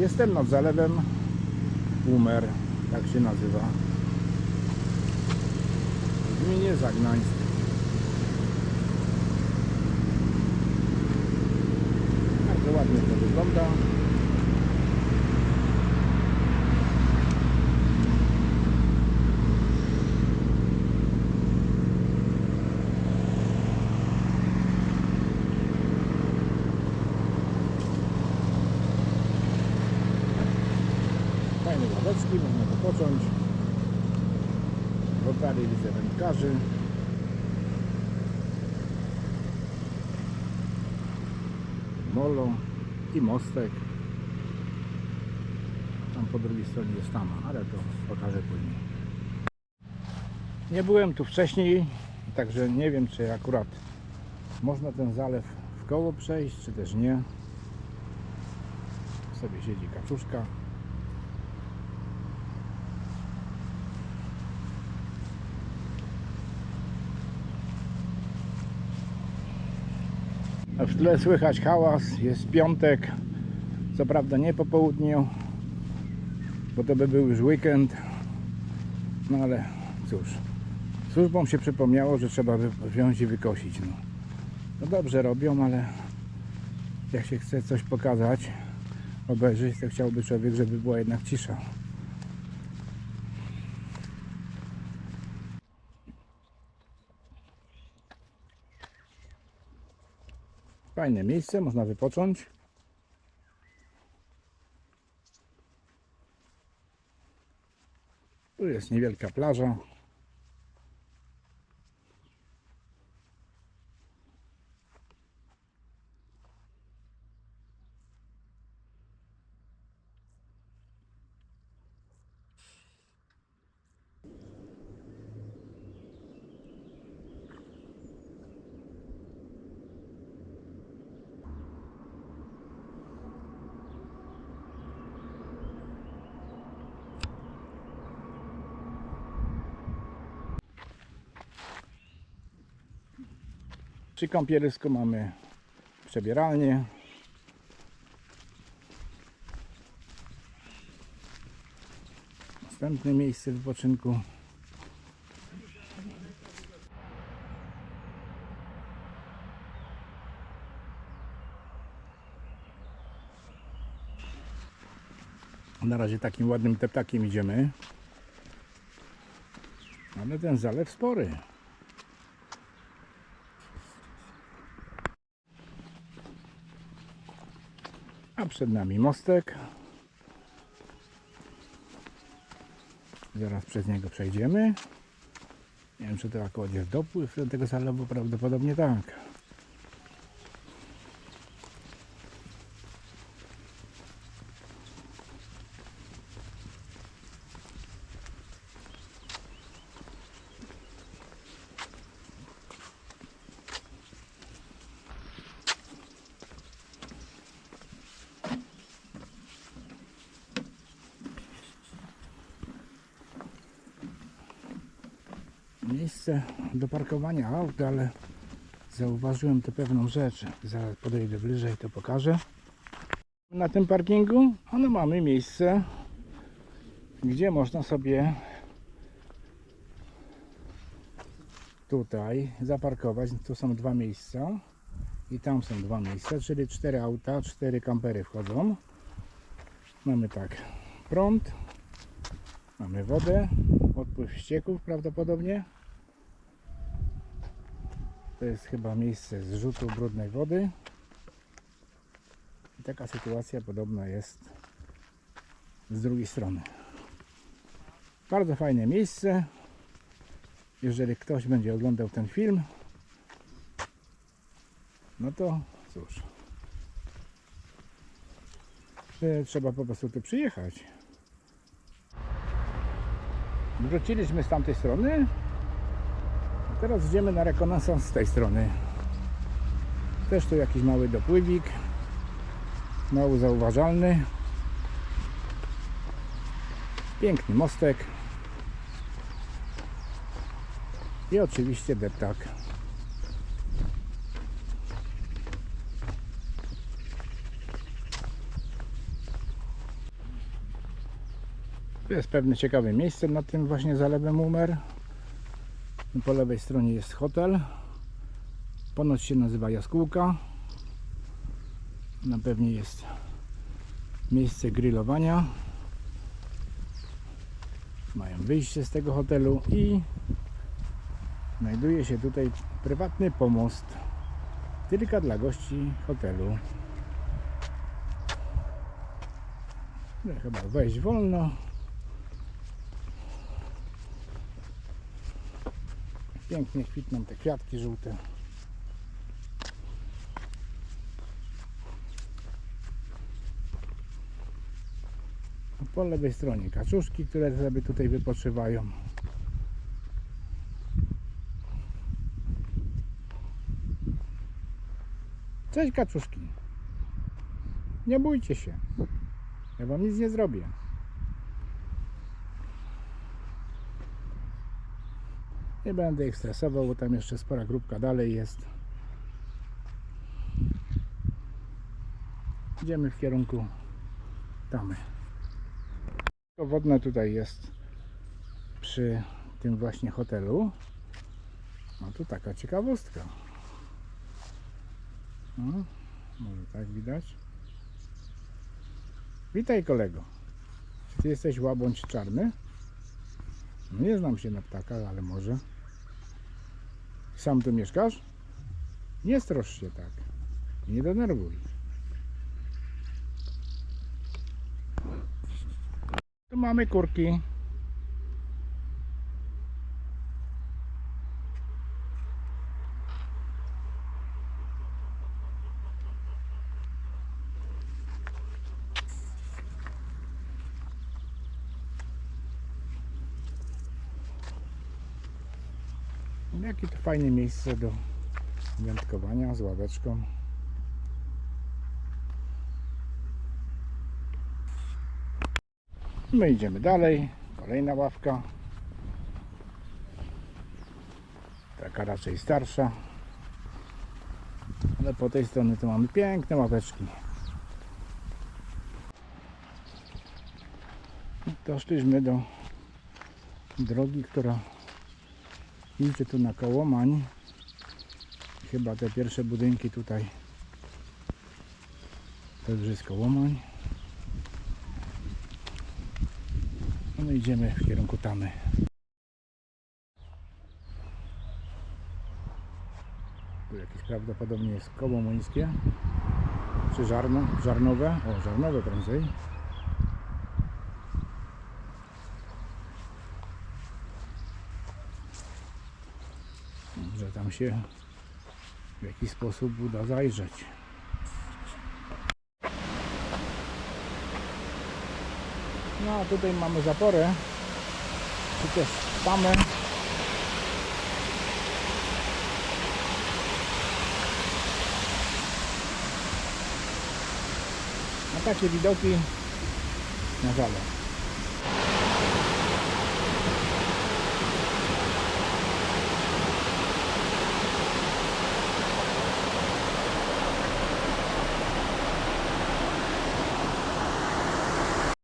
Jestem nad zalewem Umer, tak się nazywa. W gminie Zagnańsk. Bardzo ładnie to wygląda. Ławeczki, można wypocząć. W oddali widzę wędkarzy. Molo i mostek. Tam po drugiej stronie jest tam, ale to pokażę później. Nie byłem tu wcześniej, także nie wiem czy akurat można ten zalew w koło przejść, czy też nie. Sobie siedzi kaczuszka. W tle słychać hałas, jest piątek, co prawda nie po południu, bo to by był już weekend, no ale cóż, służbom się przypomniało, że trzeba wziąć i wykosić. No, no dobrze robią, ale jak się chce coś pokazać, obejrzeć, to chciałby człowiek, żeby była jednak cisza. Fajne miejsce, można wypocząć. Tu jest niewielka plaża. Przy kąpielysku mamy przebieralnię. Następne miejsce wypoczynku. Na razie takim ładnym teptakiem idziemy. Ale ten zalew spory. A przed nami mostek. Zaraz przez niego przejdziemy. Nie wiem, czy to akurat jest dopływ do tego zalewu, prawdopodobnie tak. Miejsce do parkowania aut, ale zauważyłem tu pewną rzecz. Zaraz podejdę bliżej, to pokażę. Na tym parkingu ano mamy miejsce, gdzie można sobie tutaj zaparkować. Tu są dwa miejsca i tam są dwa miejsca, czyli cztery auta, cztery kampery wchodzą. Mamy tak prąd, mamy wodę, odpływ ścieków prawdopodobnie. To jest chyba miejsce zrzutu brudnej wody. I taka sytuacja podobna jest z drugiej strony. Bardzo fajne miejsce. Jeżeli ktoś będzie oglądał ten film, no to cóż, trzeba po prostu tu przyjechać. Wróciliśmy z tamtej strony. Teraz idziemy na rekonesans z tej strony. Też tu jakiś mały dopływik. Mało zauważalny. Piękny mostek. I oczywiście deptak. Tu jest pewne ciekawe miejsce nad tym właśnie zalewem Umer. Po lewej stronie jest hotel. Ponoć się nazywa Jaskółka. Na pewnie jest miejsce grillowania. Mają wyjście z tego hotelu i znajduje się tutaj prywatny pomost tylko dla gości hotelu. No, chyba wejść wolno. Pięknie kwitną te kwiatki żółte. A po lewej stronie kaczuszki, które sobie tutaj wypoczywają. Cześć kaczuszki. Nie bójcie się. Ja wam nic nie zrobię. Nie będę ich stresował, bo tam jeszcze spora grupka dalej jest. Idziemy w kierunku tamy. Wodne tutaj jest przy tym właśnie hotelu. No tu taka ciekawostka. No, może tak widać. Witaj kolego. Czy ty jesteś łabądź czarny? Nie znam się na ptakach, ale może. Sam tu mieszkasz? Nie strosz się tak. Nie denerwuj. Tu mamy kurki. Jakie to fajne miejsce do wędkowania z ławeczką. My idziemy dalej. Kolejna ławka. Taka raczej starsza. Ale po tej stronie to mamy piękne ławeczki. I Doszliśmy do drogi, która idzie tu na Kołomań. Chyba te pierwsze budynki tutaj to już jest Kołomań. No idziemy w kierunku Tamy. Tu jakieś prawdopodobnie jest koło mońskie. Czy żarno, żarnowe? O, żarnowe prędzej. Się w jakiś sposób uda zajrzeć. No a tutaj mamy zaporę, czy też tamę. Na takie widoki na zalew.